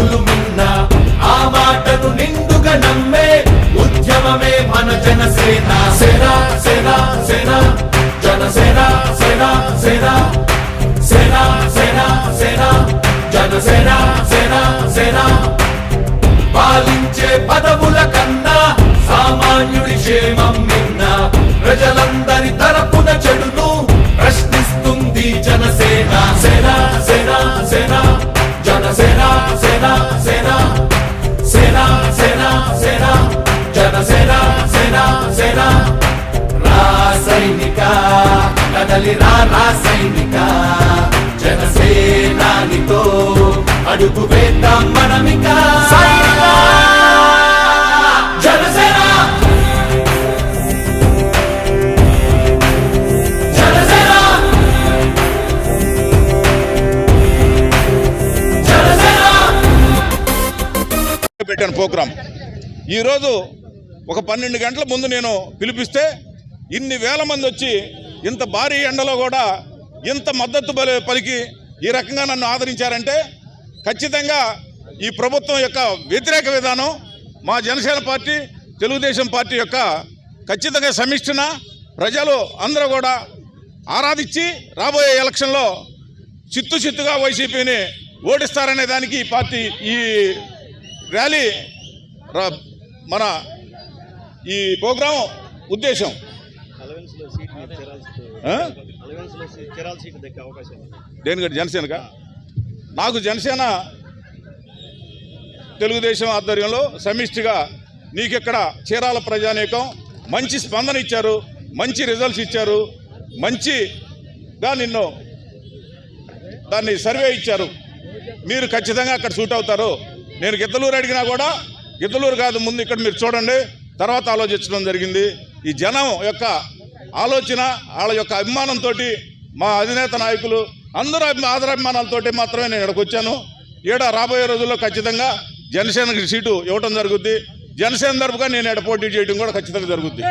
కులుమున్న ఆ మాటను నిండుగా నమ్మే ఉద్యమమే మన జనసేన. సేన సేనా సేన జనసేన సేనా సేన సేనా సేన సేన జనసేన సేన సేన. పాలించే పదముల కన్నా సామాన్యుడి క్షేమం రాసైనిక కదలి రా సైనిక జనసేనానితో అడుగు వేద్దాం మనమిక. పెట్టాను ప్రోగ్రాం. ఈరోజు ఒక పన్నెండు గంటల ముందు నేను పిలిపిస్తే ఇన్ని వేల మంది వచ్చి ఇంత భారీ ఎండలో కూడా ఇంత మద్దతు పలికి ఈ రకంగా నన్ను ఆదరించారంటే ఖచ్చితంగా ఈ ప్రభుత్వం యొక్క వ్యతిరేక విధానం మా జనసేన పార్టీ తెలుగుదేశం పార్టీ యొక్క ఖచ్చితంగా సమిష్టిన ప్రజలు అందరూ కూడా ఆరాధించి రాబోయే ఎలక్షన్లో చిత్తు చిత్తుగా వైసీపీని ఓడిస్తారనే దానికి ఈ పార్టీ ఈ ర్యాలీ మన ఈ ప్రోగ్రాం ఉద్దేశం. దేనికంటే జనసేనక? నాకు జనసేన తెలుగుదేశం ఆధ్వర్యంలో సమిష్టిగా నీకిక్కడ చీరాల ప్రజానీకం మంచి స్పందన ఇచ్చారు మంచి రిజల్ట్స్ ఇచ్చారు మంచిగా నిన్ను దాన్ని సర్వే ఇచ్చారు. మీరు ఖచ్చితంగా అక్కడ సూట్ అవుతారు. నేను గిద్దలూరు అడిగినా కూడా గిద్దలూరు కాదు ముందు ఇక్కడ మీరు చూడండి తర్వాత ఆలోచించడం జరిగింది. ఈ జనం యొక్క ఆలోచన వాళ్ళ యొక్క అభిమానంతో మా అధినేత నాయకులు అందరూ అభి- ఆదరాభిమానాలతోటి మాత్రమే నేను ఇక్కడికి వచ్చాను. ఈడ రాబోయే రోజుల్లో ఖచ్చితంగా జనసేనకి సీటు ఇవ్వటం జరుగుద్ది. జనసేన తరపుగా నేను ఎడ పోటీ చేయడం కూడా ఖచ్చితంగా జరుగుద్ది.